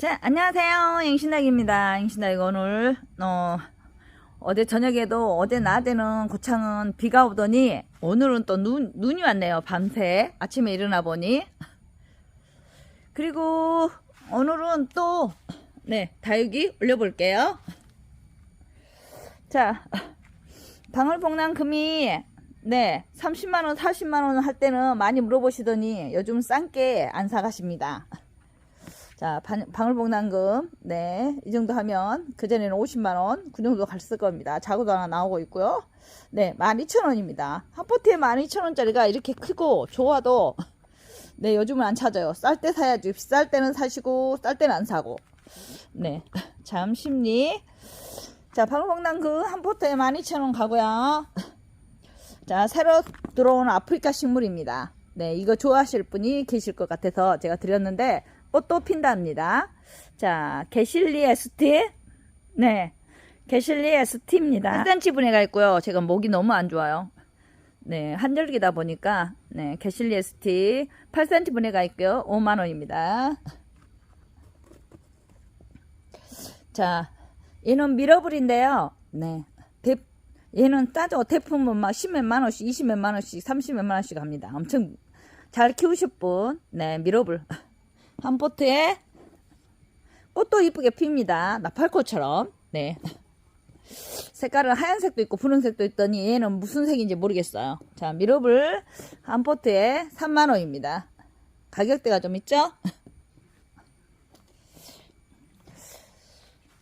자, 안녕하세요. 잉신닭입니다. 잉신닭 오늘, 어, 어제 저녁에도 어제 낮에는 고창은 비가 오더니 오늘은 또 눈, 눈이 왔네요. 밤새. 아침에 일어나 보니. 그리고 오늘은 또, 네, 다육이 올려볼게요. 자, 방울복랑금이 네, 30만원, 40만원 할 때는 많이 물어보시더니 요즘 싼 게 안 사가십니다. 자, 방- 방울복랑금, 네, 이 정도 하면 그전에는 50만원, 그 정도 갔을 겁니다. 자구도 하나 나오고 있고요. 네, 12,000원입니다. 한 포트에 12,000원짜리가 이렇게 크고 좋아도, 네, 요즘은 안 찾아요. 쌀 때 사야지. 비쌀 때는 사시고, 쌀 때는 안 사고. 네, 참 심리. 자, 방울복랑금 한 포트에 12,000원 가고요. 자, 새로 들어온 아프리카 식물입니다. 네, 이거 좋아하실 분이 계실 것 같아서 제가 드렸는데, 꽃도 핀답니다. 자, 게실리 에스티. 네, 게실리 에스티입니다. 1cm 분해가 있고요. 제가 목이 너무 안 좋아요. 네, 한절기다 보니까, 네, 게실리 에스티 8cm 분해가 있고요. 5만 원입니다. 자, 얘는 미러블인데요. 네, 대, 얘는 따져 태풍은 막 10몇만 원씩, 20몇만 원씩, 30몇만 원씩 합니다. 엄청 잘 키우실 분, 네, 미러블. 한 포트에 꽃도 이쁘게 핍니다. 나팔꽃처럼. 네. 색깔은 하얀색도 있고 분홍색도 있더니 얘는 무슨 색인지 모르겠어요. 자, 미러블 한 포트에 3만원입니다. 가격대가 좀 있죠?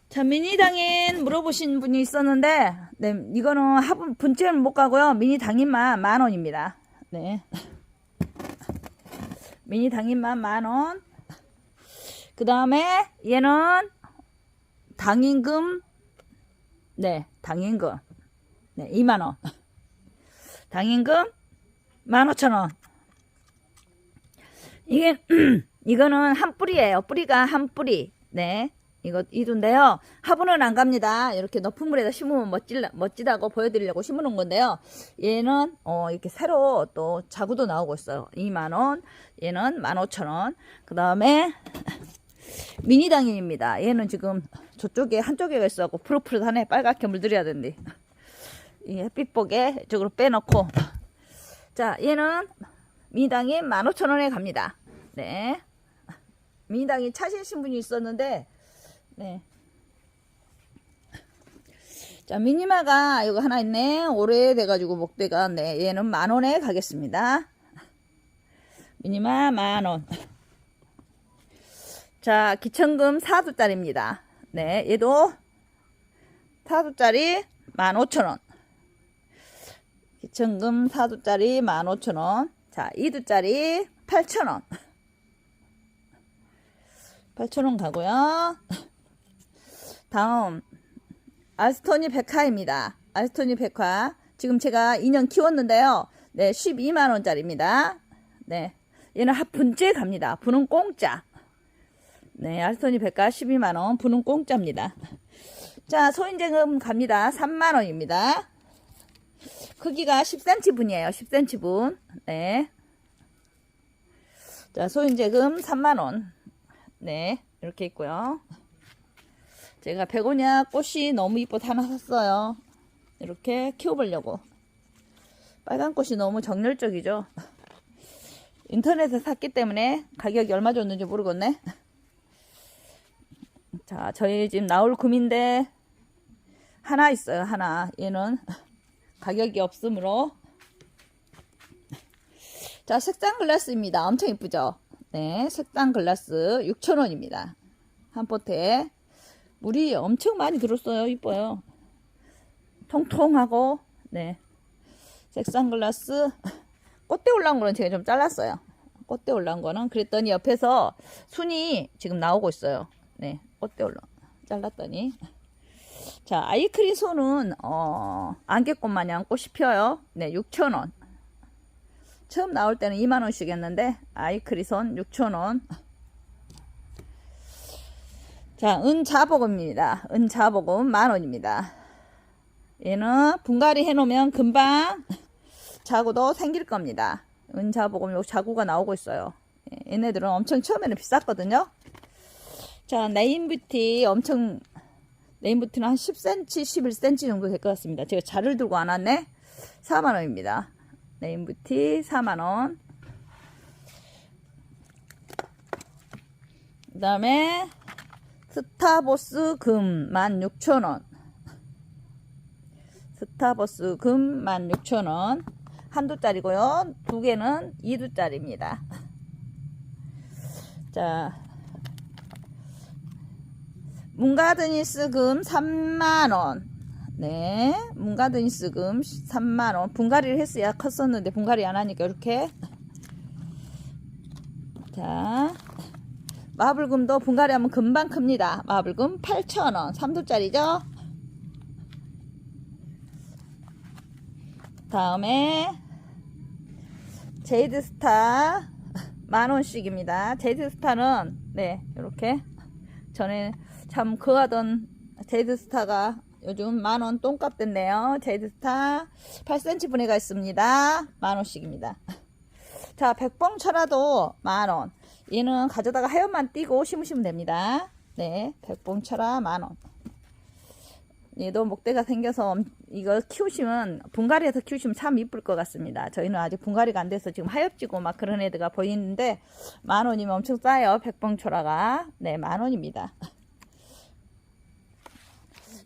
자, 미니 당인 물어보신 분이 있었는데, 네, 이거는 화분, 분째는 못 가고요. 미니 당인만 만 원입니다. 네. 미니 당인만 만 원. 그 다음에 얘는 당인금, 네, 당인금. 네, 2만 원. 당인금 15,000원. 이게, 이거는 한 뿌리예요. 뿌리가 한 뿌리. 네. 이거 이두인데요. 화분은 안 갑니다. 이렇게 높은 물에다 심으면 멋질, 멋지다고 보여드리려고 심어놓은 건데요. 얘는 어, 이렇게 새로 또 자구도 나오고 있어요. 2만원, 얘는 15,000원. 그 다음에 미니 당인입니다. 얘는 지금 저쪽에 한쪽에 있어갖고 푸릇푸릇하네. 빨갛게 물들여야 된대. 이 햇빛 보게 이쪽으로 빼놓고. 자, 얘는 미니 당인 15,000원에 갑니다. 네. 미니 당인 차시신 분이 있었는데, 네. 자, 미니마가 이거 하나 있네. 오래돼가지고 목대가, 네. 얘는 만 원에 가겠습니다. 미니마 만 원. 자, 기천금 4두짜리입니다. 네, 얘도 4두짜리 15,000원. 기천금 4두짜리 15,000원. 자, 2두짜리 8,000원. 8,000원 가고요. 다음 아스토니 백화입니다. 아스토니 백화. 지금 제가 2년 키웠는데요. 네, 12만 원짜리입니다. 네. 얘는 한 분째 갑니다. 분은 공짜. 네, 아스토니 백화 12만 원. 분은 공짜입니다. 자, 소인쟁금 갑니다. 3만 원입니다. 크기가 10cm 분이에요. 10cm 분. 네. 자, 소인재금 3만 원. 네, 이렇게 있고요. 제가 베고니아 꽃이 너무 이뻐서 하나 샀어요. 이렇게 키워보려고. 빨간 꽃이 너무 정열적이죠. 인터넷에 샀기 때문에 가격이 얼마 줬는지 모르겠네. 자, 저희 집 나올 금인데 하나 있어요. 하나. 얘는 가격이 없으므로 자, 색상 글라스입니다. 엄청 이쁘죠? 네, 색상 글라스 6,000원입니다. 한 포트에 물이 엄청 많이 들었어요. 이뻐요. 통통하고 네. 색상 글라스 꽃대 올라온 거는 제가 좀 잘랐어요. 꽃대 올라온 거는 그랬더니 옆에서 순이 지금 나오고 있어요. 네, 꽃대 올라 잘랐더니 자 아이크리 손은 어, 안개꽃 마냥 꽃이 피어요. 네, 6,000원. 처음 나올 때는 2만 원씩 했는데 아이크리 손 6,000원. 자, 은자복음입니다. 은자복음 만 원입니다. 얘는 분갈이 해놓으면 금방 자구도 생길 겁니다. 은자복음 요 자구가 나오고 있어요. 예, 얘네들은 엄청 처음에는 비쌌거든요. 자, 네임뷰티 엄청, 네임뷰티는 한 10cm, 11cm 정도 될 것 같습니다. 제가 자를 들고 안 왔네? 4만원입니다. 네임뷰티 4만원. 그 다음에, 스타보스 금 16,000원. 스타버스 금 16,000원. 한 두짜리고요. 두 개는 2두짜리입니다. 자, 문가드니스 금 3만원. 네, 문가드니스 금 3만원. 분갈이를 했어야 컸었는데 분갈이 안 하니까 이렇게. 자, 마블금도 분갈이 하면 금방 큽니다. 마블금 8,000원. 3두짜리죠? 다음에 제이드스타 만원씩입니다. 제이드스타는 네 이렇게 전에 참 그 하던 제이드스타가 요즘 만원 똥값 됐네요. 제이드스타 8cm 분해가 있습니다. 만원씩입니다. 자 백봉철화도 만원 얘는 가져다가 하얀만 띄고 심으시면 됩니다. 네 백봉철화 만원 얘도 목대가 생겨서 엄- 이거 키우시면 분갈이해서 키우시면 참 이쁠 것 같습니다. 저희는 아직 분갈이가 안 돼서 지금 하엽지고 막 그런 애들가 보이는데 만 원이면 엄청 싸요. 백봉초라가 네 만 원입니다.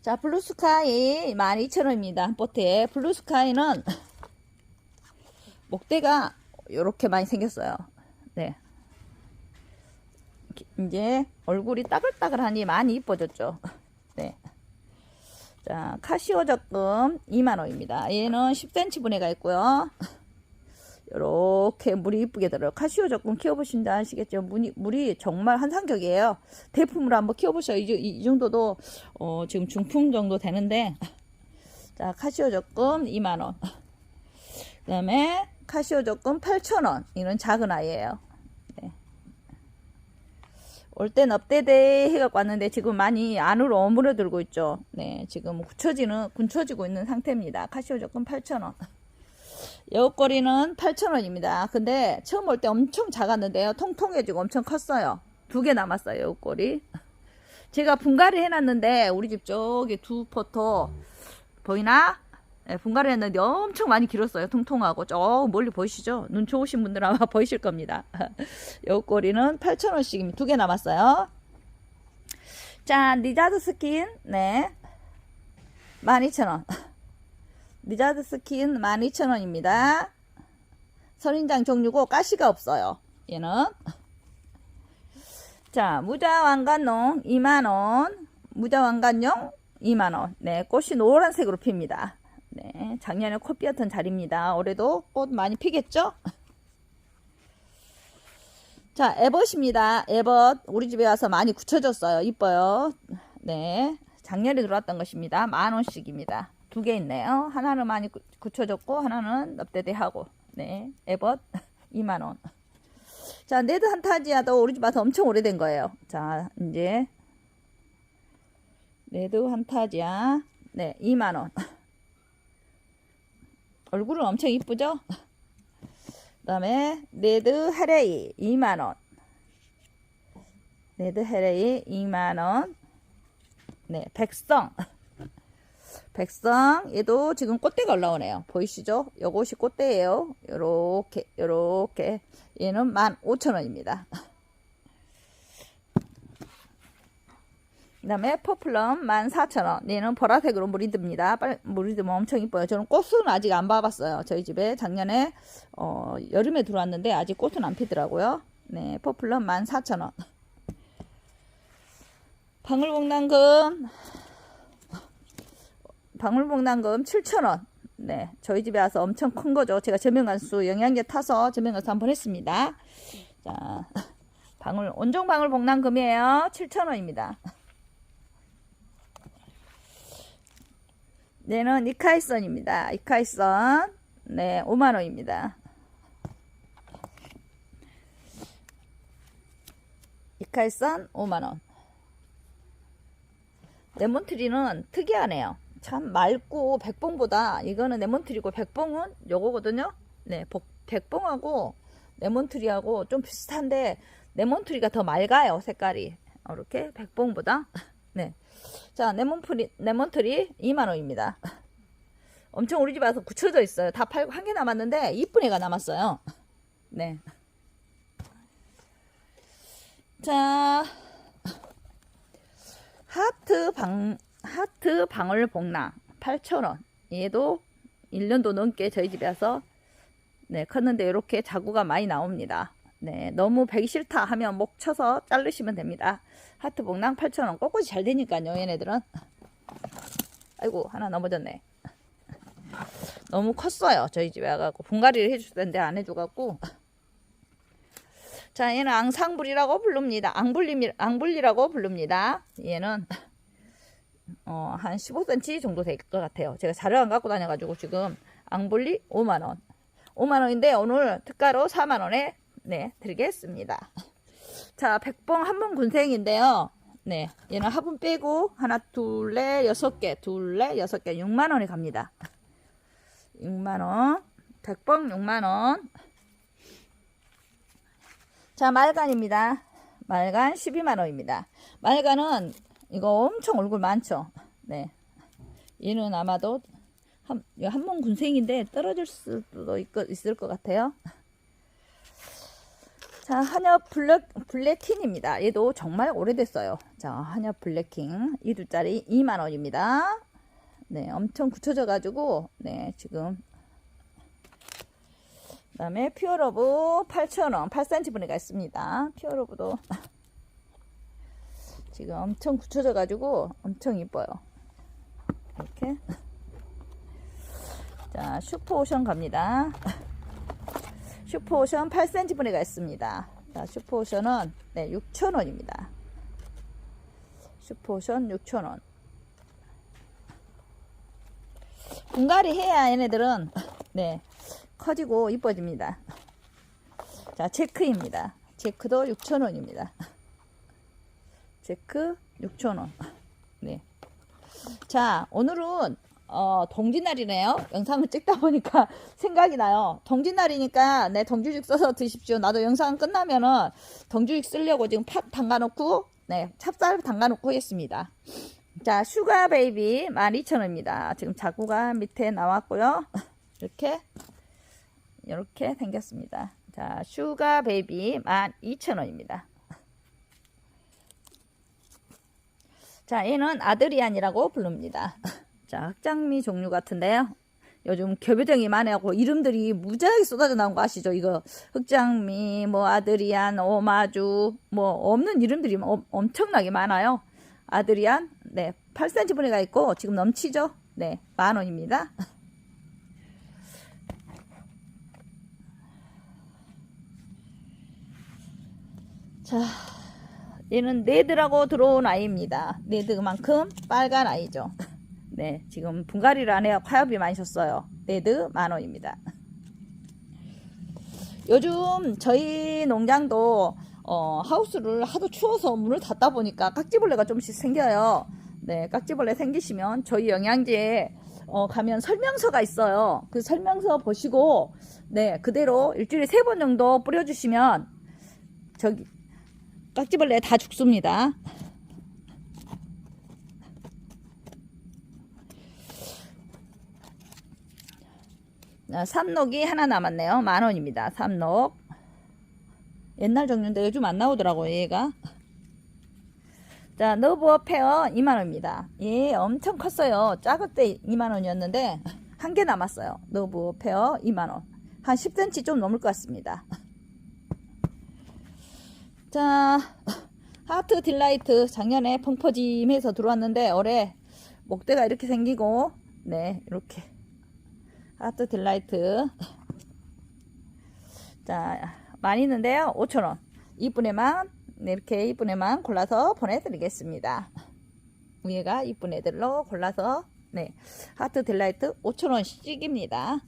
자 블루스카이 12,000원입니다. 보트에 블루스카이는 목대가 이렇게 많이 생겼어요. 네. 이제 얼굴이 따글따글하니 많이 이뻐졌죠. 네. 자, 카시오 적금 2만원입니다. 얘는 10cm 분해가 있고요. 이렇게 물이 이쁘게 들어요. 카시오 적금 키워보신지 아시겠죠? 물이, 물이 정말 한상격이에요. 대품으로 한번 키워보셔요. 이, 이, 이 정도도 어, 지금 중품 정도 되는데 자, 카시오 적금 2만원. 그 다음에 카시오 적금 8,000원. 이는 작은 아이예요. 올땐 업데대 해갖고 왔는데 지금 많이 안으로 어물어들고 있죠. 네, 지금 굳혀지는, 굳혀지고 있는 상태입니다. 카시오 적금 8,000원. 여우꼬리는 8,000원입니다. 근데 처음 올 때 엄청 작았는데요. 통통해지고 엄청 컸어요. 두 개 남았어요, 여우꼬리. 제가 분갈이 해놨는데 우리 집 저기 두 포토 보이나? 네, 분갈이 했는데 엄청 많이 길었어요. 통통하고 저 멀리 보이시죠? 눈 좋으신 분들 아마 보이실 겁니다. 여우꼬리는 8,000원씩입니다. 두 개 남았어요. 자, 리자드 스킨 네 12,000원. 리자드 스킨 12,000원입니다. 선인장 종류고 가시가 없어요. 얘는 자, 무자 왕관농 2만원, 무자 왕관용 2만원. 네, 꽃이 노란색으로 핍니다. 네, 작년에 꽃 피었던 자리입니다. 올해도 꽃 많이 피겠죠? 자, 에벗입니다. 에벗. 우리 집에 와서 많이 굳혀졌어요. 이뻐요. 네, 작년에 들어왔던 것입니다. 만원씩입니다. 두 개 있네요. 하나는 많이 굳- 굳혀졌고, 하나는 납대대하고. 네, 에벗 2만원. 자, 네드 한타지아도 집 와서 엄청 오래된 거예요. 자, 이제 네드 한타지아 네, 2만 원. 얼굴은 엄청 이쁘죠? 그 다음에 네드 헤레이 2만 원. 네드 헤레이 2만 원. 네, 백성. 백성 얘도 지금 꽃대가 올라오네요. 보이시죠? 요것이 꽃대예요. 요렇게 요렇게 얘는 15,000원입니다. 그 다음에 퍼플럼 14,000원. 얘는 보라색으로 물이 듭니다. 빨, 물이 들면 엄청 이뻐요. 저는 꽃은 아직 안 봐봤어요. 저희 집에 작년에, 어, 여름에 들어왔는데 아직 꽃은 안 피더라고요. 네, 퍼플럼 14,000원. 방울복랑금, 방울복랑금 7,000원. 네, 저희 집에 와서 엄청 큰 거죠. 제가 저명간수 영양제 타서 저명간수 한번 했습니다. 자, 방울, 온종 방울 복랑금이에요. 7,000원입니다. 얘는 이카이선입니다. 이카이선. 네, 5만원입니다. 이카이선 5만원. 레몬트리는 특이하네요. 참 맑고 백봉보다 이거는 레몬트리고 백봉은 요거거든요. 네, 복- 백봉하고 레몬트리하고 좀 비슷한데 레몬트리가 더 맑아요 색깔이. 이렇게 백봉보다 네. 자, 레몬프리, 레몬트리 2만원입니다. 엄청 우리 집 와서 굳혀져 있어요. 다 팔고 한 개 남았는데 이쁜 애가 남았어요. 네. 자, 하트 방, 하트 방울 복랑 8,000원. 얘도 1년도 넘게 저희 집에 와서 네, 컸는데 이렇게 자구가 많이 나옵니다. 네, 너무 배기 싫다 하면 목 쳐서 자르시면 됩니다. 하트 복랑 8,000원. 꼿꼿이 잘 되니까요, 얘네들은. 아이고, 하나 넘어졌네. 너무 컸어요. 저희 집에 와갖고. 분갈이를 해줄 텐데 안 해줘갖고. 자, 얘는 앙상불이라고 부릅니다. 앙불리, 앙불리라고 부릅니다. 얘는, 어, 한 15cm 정도 될 것 같아요. 제가 자료 안 갖고 다녀가지고 지금 앙불리 5만원. 5만원인데 오늘 특가로 4만원에, 네, 드리겠습니다. 자, 백봉 한번 군생인데요. 네, 얘는 화분 빼고 하나, 둘, 넷, 여섯 개, 둘, 넷, 여섯 개, 6만 원에 갑니다. 6만 원, 백봉 6만 원. 자, 말간입니다. 말간 12만 원입니다. 말간은 이거 엄청 얼굴 많죠. 네, 얘는 아마도 한, 한번 군생인데 떨어질 수도 있, 있을 것 같아요. 자, 한엽 블랙, 블랙킹입니다. 얘도 정말 오래됐어요. 자, 한엽 블랙킹. 이 두짜리 2만원입니다. 네, 엄청 굳혀져가지고, 네, 지금. 그 다음에 퓨어러브 8,000원. 8cm 분해가 있습니다. 퓨어러브도. 지금 엄청 굳혀져 가지고 엄청 이뻐요. 이렇게. 자, 슈퍼오션 갑니다. 슈퍼오션 8cm 분해가 있습니다. 자, 슈퍼오션은 네, 6,000원입니다. 슈퍼오션 6,000원. 분갈이 해야 얘네들은 네, 커지고 이뻐집니다. 자, 체크입니다. 체크도 6,000원입니다. 체크 6,000원. 네. 자, 오늘은 어, 동지날이네요. 영상을 찍다 보니까 생각이 나요. 동지날이니까 네, 동주죽 써서 드십시오. 나도 영상 끝나면은 동주죽 쓰려고 지금 팥 담가놓고 네, 찹쌀 담가놓고 했습니다. 자, 슈가 베이비 12,000원입니다. 지금 자구가 밑에 나왔고요. 이렇게 이렇게 생겼습니다. 자, 슈가 베이비 12,000원입니다. 자, 얘는 아드리안이라고 부릅니다. 자, 흑장미 종류 같은데요. 요즘 교배정이 많아갖고 이름들이 무지하게 쏟아져 나온 거 아시죠? 이거 흑장미, 뭐 아드리안, 오마주, 뭐 없는 이름들이 엄- 엄청나게 많아요. 아드리안, 네, 8cm 분해가 있고 지금 넘치죠? 네, 만 원입니다. 자, 얘는 네드라고 들어온 아이입니다. 네드만큼 빨간 아이죠. 네, 지금 분갈이를 안 해야 화엽이 많이 셨어요. 네드 만 원입니다. 요즘 저희 농장도 어, 하우스를 하도 추워서 문을 닫다 보니까 깍지벌레가 좀씩 생겨요. 네, 깍지벌레 생기시면 저희 영양제에 어, 가면 설명서가 있어요. 그 설명서 보시고 네, 그대로 일주일에 세 번 정도 뿌려주시면 저기 깍지벌레 다 죽습니다. 아, 삼녹이 하나 남았네요. 만 원입니다. 삼녹. 옛날 종류인데 요즘 안 나오더라고요, 얘가. 자, 너브어 페어 2만 원입니다. 얘 엄청 컸어요. 작을 때 2만 원이었는데 한 개 남았어요. 너브어 페어 2만 원. 한 10cm 좀 넘을 것 같습니다. 자, 하트 딜라이트 작년에 펑퍼짐해서 들어왔는데 올해 목대가 이렇게 생기고 네, 이렇게 하트 딜라이트. 자 많이 있는데요. 5천원. 이쁜 애만 네, 이렇게 이쁜 애만 골라서 보내드리겠습니다. 위에가 이쁜 애들로 골라서 네 하트 딜라이트 5천원씩입니다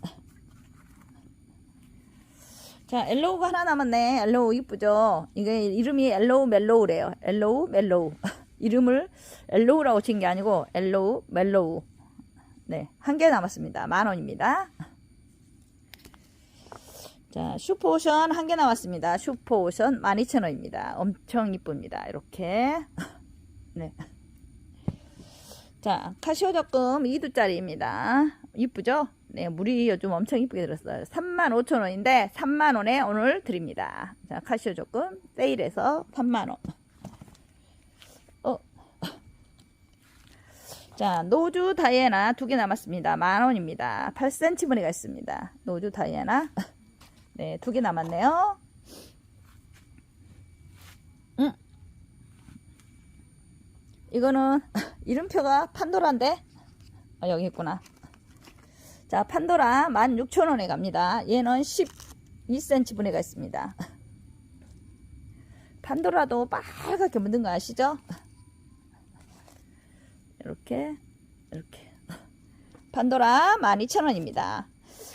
자 엘로우가 하나 남았네 엘로우 이쁘죠 이게 이름이 엘로우 멜로우래요 엘로우 멜로우 이름을 엘로우라고 친 게 아니고 엘로우 멜로우 네, 한 개 남았습니다. 만 원입니다. 자, 슈퍼오션 한개 나왔습니다. 슈퍼오션 12,000원입니다. 엄청 이쁩니다. 이렇게. 네. 자, 카시오 적금 2두짜리입니다. 이쁘죠? 네, 물이 요즘 엄청 이쁘게 들었어요. 35,000원인데 3만원에 오늘 드립니다. 자, 카시오 적금 세일해서 3만원. 어. 자, 노주 다이애나 두 개 남았습니다. 만원입니다. 8cm 분해가 있습니다. 노주 다이애나. 네, 두 개 남았네요. 음. 이거는 이름표가 판도라인데 아, 여기 있구나. 자, 판도라 16,000원에 갑니다. 얘는 12cm 분해가 있습니다. 판도라도 빨갛게 묻은 거 아시죠? 이렇게 이렇게 판도라 12,000원입니다.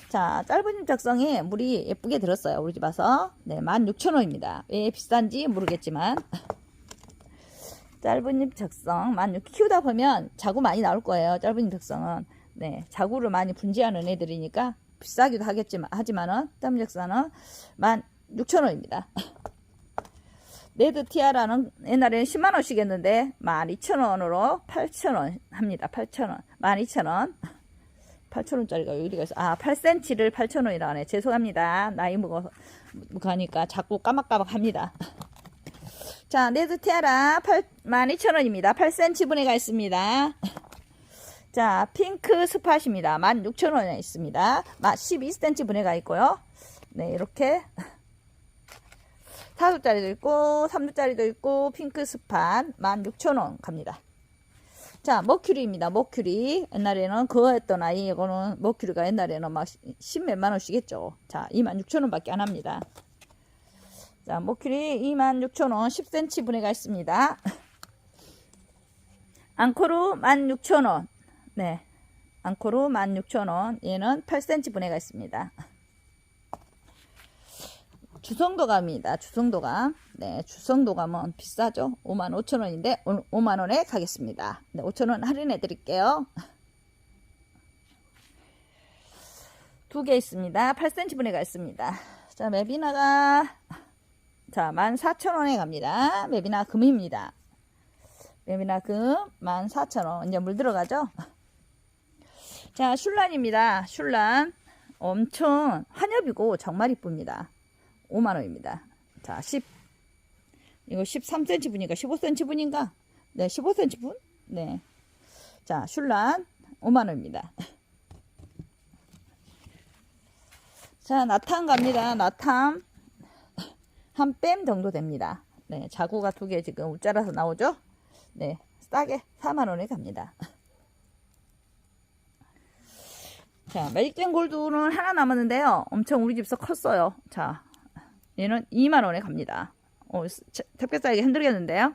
자, 짧은 작성에 물이 예쁘게 들었어요. 우리 집 와서. 네, 16,000원입니다. 왜 비싼지 모르겠지만. 짧은 잎 적성 16,000원. 키우다 보면 자구 많이 나올 거예요. 짧은 잎 적성은. 네, 자구를 많이 분지하는 애들이니까 비싸기도 하겠지만, 하지만은, 적성은 16,000원입니다. 레드 티아라는 옛날에는 10만원씩 했는데, 12,000원으로 8,000원 합니다. 8,000원. 12,000원. 8,000원짜리가 여기가 있어. 아, 8cm를 8,000원이라 하네. 죄송합니다. 나이 먹어, 가니까 자꾸 까막까막 합니다. 자, 레드 티아라 8, 12,000원입니다. 8cm 분해가 있습니다. 자, 핑크 스팟입니다. 16,000원에 있습니다. 12cm 분해가 있고요. 네, 이렇게. 4두짜리도 있고, 3두짜리도 있고, 핑크 스팟 16,000원 갑니다. 자, 머큐리입니다. 머큐리. 옛날에는 그거 했던 아이, 이거는 머큐리가 옛날에는 막 10몇만 원씩 했죠. 자, 26,000원 밖에 안 합니다. 자, 머큐리 26,000원 10cm 분해가 있습니다. 앙코르 16,000원. 네. 앙코르 16,000원. 얘는 8cm 분해가 있습니다. 주성도감입니다. 주성도감. 네, 주성도감은 비싸죠. 55,000원인데 오늘 5만원에 가겠습니다. 네, 5,000원 할인해 드릴게요. 두 개 있습니다. 8cm 분해 가 있습니다. 자, 메비나가 자, 14,000원에 갑니다. 메비나 금입니다. 메비나 금 14,000원. 이제 물 들어가죠? 자, 슐란입니다. 슐란. 엄청 환엽이고 정말 이쁩니다. 5만원입니다. 자, 10. 이거 13cm 분인가 15cm 분인가? 네, 15cm 분? 네. 자, 슐란 5만원입니다. 자, 나탄 갑니다. 나탄. 한뺨 정도 됩니다. 네, 자구가 두 개 지금 웃자라서 나오죠? 네, 싸게 4만원에 갑니다. 자, 매직젠 골드는 하나 남았는데요. 엄청 우리 집에서 컸어요. 자, 얘는 2만원에 갑니다. 어, 택배 싸기 힘들겠는데요?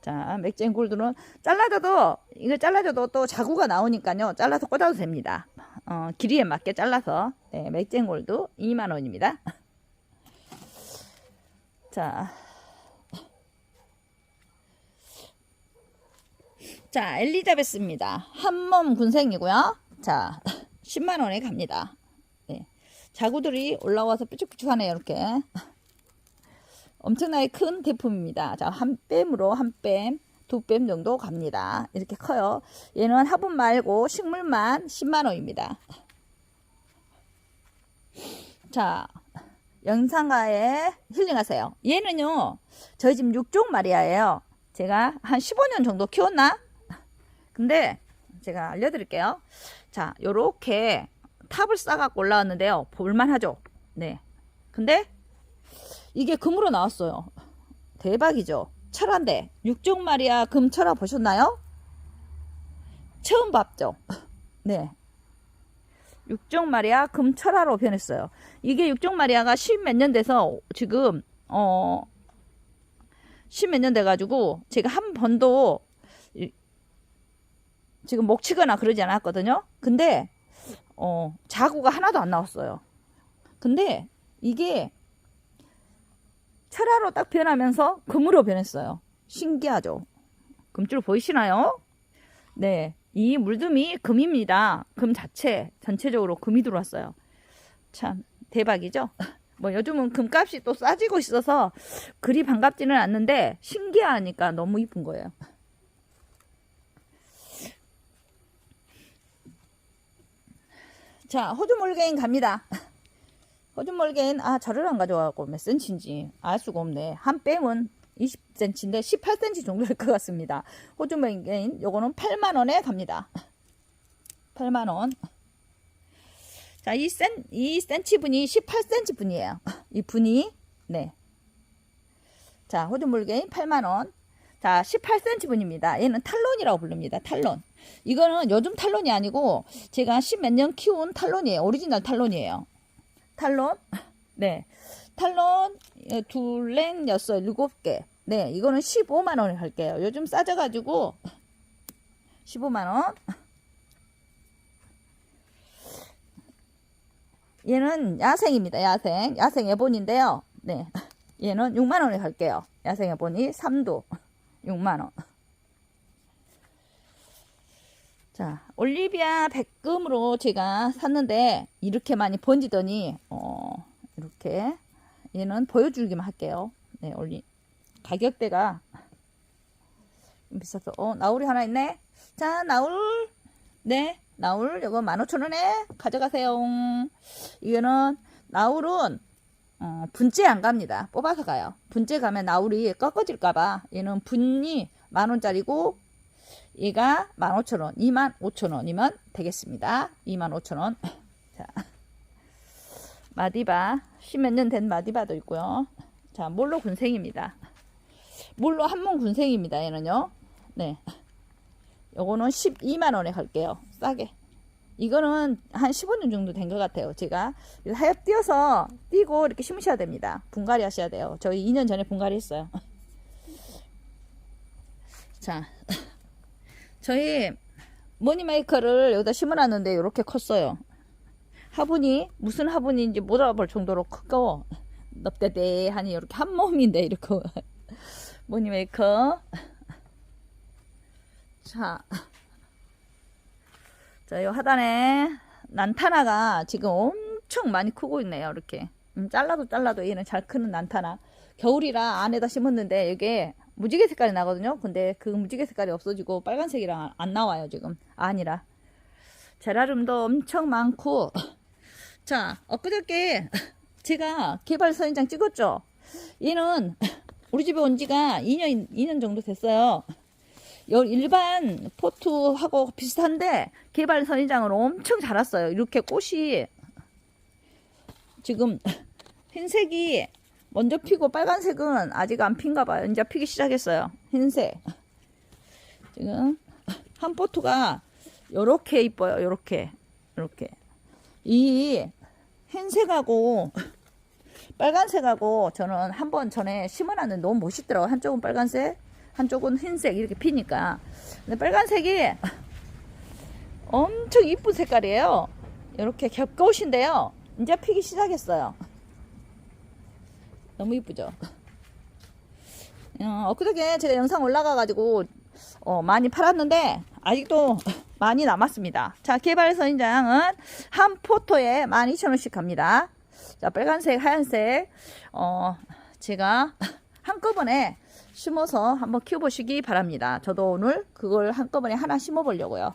자, 맥젠 골드는 잘라줘도, 이거 잘라줘도 또 자구가 나오니까요. 잘라서 꽂아도 됩니다. 어, 길이에 맞게 잘라서. 네, 맥젠 골드 2만원입니다. 자. 자, 엘리자베스입니다. 한몸 군생이고요. 자, 10만원에 갑니다. 네. 자구들이 올라와서 뾰족뾰족하네요, 이렇게. 엄청나게 큰 제품입니다. 자, 한 뺨으로 한 뺨, 두 뺨 정도 갑니다. 이렇게 커요. 얘는 화분 말고 식물만 10만원입니다. 자, 영상가에 힐링하세요. 얘는요, 저희 집 육종 마리아예요. 제가 한 15년 정도 키웠나? 근데 제가 알려드릴게요. 자, 요렇게 탑을 싸갖고 올라왔는데요. 볼만하죠? 네. 근데 이게 금으로 나왔어요. 대박이죠? 철화인데 육종 마리아 금 철화 보셨나요? 처음 봤죠? 네. 육종 마리아 금 철화로 변했어요. 이게 육종 마리아가 십 몇 년 돼서 지금 어 십 몇 년 돼가지고 제가 한 번도 지금 목치거나 그러지 않았거든요. 근데 어 자구가 하나도 안 나왔어요. 근데 이게 철화로 딱 변하면서 금으로 변했어요. 신기하죠? 금줄 보이시나요? 네. 이 물듬이 금입니다. 금 자체, 전체적으로 금이 들어왔어요. 참, 대박이죠. 뭐 요즘은 금값이 또 싸지고 있어서 그리 반갑지는 않는데 신기하니까 너무 이쁜 거예요. 자, 호주 몰개인 갑니다. 호주 몰개인, 아, 저를 안 가져와갖고 몇 센치인지 알 수가 없네. 한 뺨은 20cm인데 18cm 정도 될 것 같습니다. 호주 몰개인, 요거는 8만원에 갑니다. 8만원. 자, 이 센, 이 센치 분이 18cm 분이에요. 이 분이, 네. 자, 호주 물개인 8만원. 자, 18cm 분입니다. 얘는 탈론이라고 부릅니다. 탈론. 이거는 요즘 탈론이 아니고 제가 십몇 년 키운 탈론이에요. 오리지널 탈론이에요. 탈론. 네. 탈론 예, 둘, 넷, 여섯, 일곱 개. 네, 이거는 15만 원에 할게요. 요즘 싸져 가지고 15만 원. 얘는 야생입니다. 야생. 야생 애본인데요. 네. 얘는 6만 원에 갈게요. 야생 애본이 3도 6만 원. 자, 올리비아 백금으로 제가 샀는데 이렇게 많이 번지더니 어, 이렇게 얘는 보여주기만 할게요. 네, 올리 가격대가 좀 비싸서 어, 나울이 하나 있네. 자, 나울 네, 나울 이거 15,000원에 가져가세요. 이거는 나울은 어, 분재 안 갑니다. 뽑아서 가요. 분재 가면 나울이 꺾어질까봐 얘는 분이 만 원짜리고 얘가 15,000원, 25,000원이면 되겠습니다. 25,000원. 자, 마디바, 십몇 년 된 마디바도 있고요. 자, 몰로 군생입니다. 몰로 한몸 군생입니다. 얘는요. 네. 요거는 12만원에 갈게요. 싸게. 이거는 한 15년 정도 된 것 같아요. 제가 하엽 띄어서 띄고 이렇게 심으셔야 됩니다. 분갈이 하셔야 돼요. 저희 2년 전에 분갈이 했어요. 자, 저희 머니메이커를 여기다 심어놨는데 이렇게 컸어요. 화분이 무슨 화분인지 못 알아볼 정도로 크고 넙대대하니 이렇게 한 몸인데 이렇게 머니메이커 자, 자, 이 하단에 난타나가 지금 엄청 많이 크고 있네요. 이렇게. 음, 잘라도 잘라도 얘는 잘 크는 난타나. 겨울이라 안에다 심었는데 이게 무지개 색깔이 나거든요. 근데 그 무지개 색깔이 없어지고 빨간색이랑 안 나와요. 지금 아니라. 제라름도 엄청 많고. 자, 엊그저께 제가 개발 선인장 찍었죠. 얘는 우리 집에 온 지가 2년, 2년 정도 됐어요. 여- 일반 포트하고 비슷한데 개발 선인장은 엄청 자랐어요. 이렇게 꽃이 지금 흰색이 먼저 피고 빨간색은 아직 안 핀가 봐요. 이제 피기 시작했어요. 흰색. 지금 한 포트가 요렇게 이뻐요. 요렇게. 요렇게. 이 흰색하고 빨간색하고 저는 한 번 전에 심어놨는데 너무 멋있더라고요. 한쪽은 빨간색, 한쪽은 흰색 이렇게 피니까. 근데 빨간색이 엄청 이쁜 색깔이에요. 이렇게 겹꽃인데요. 이제 피기 시작했어요. 너무 이쁘죠? 어, 엊그저께 제가 영상 올라가가지고 어, 많이 팔았는데 아직도 많이 남았습니다. 자, 개발 선인장은 한 포토에 12,000원씩 갑니다. 자, 빨간색, 하얀색, 어, 제가 한꺼번에 심어서 한번 키워보시기 바랍니다. 저도 오늘 그걸 한꺼번에 하나 심어보려고요.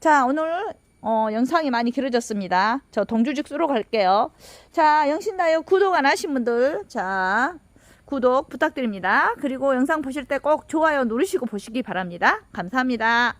자, 오늘 어, 영상이 많이 길어졌습니다. 저 동주직수로 갈게요. 자, 영신다요 구독 안 하신 분들, 자, 구독 부탁드립니다. 그리고 영상 보실 때 꼭 좋아요 누르시고 보시기 바랍니다. 감사합니다.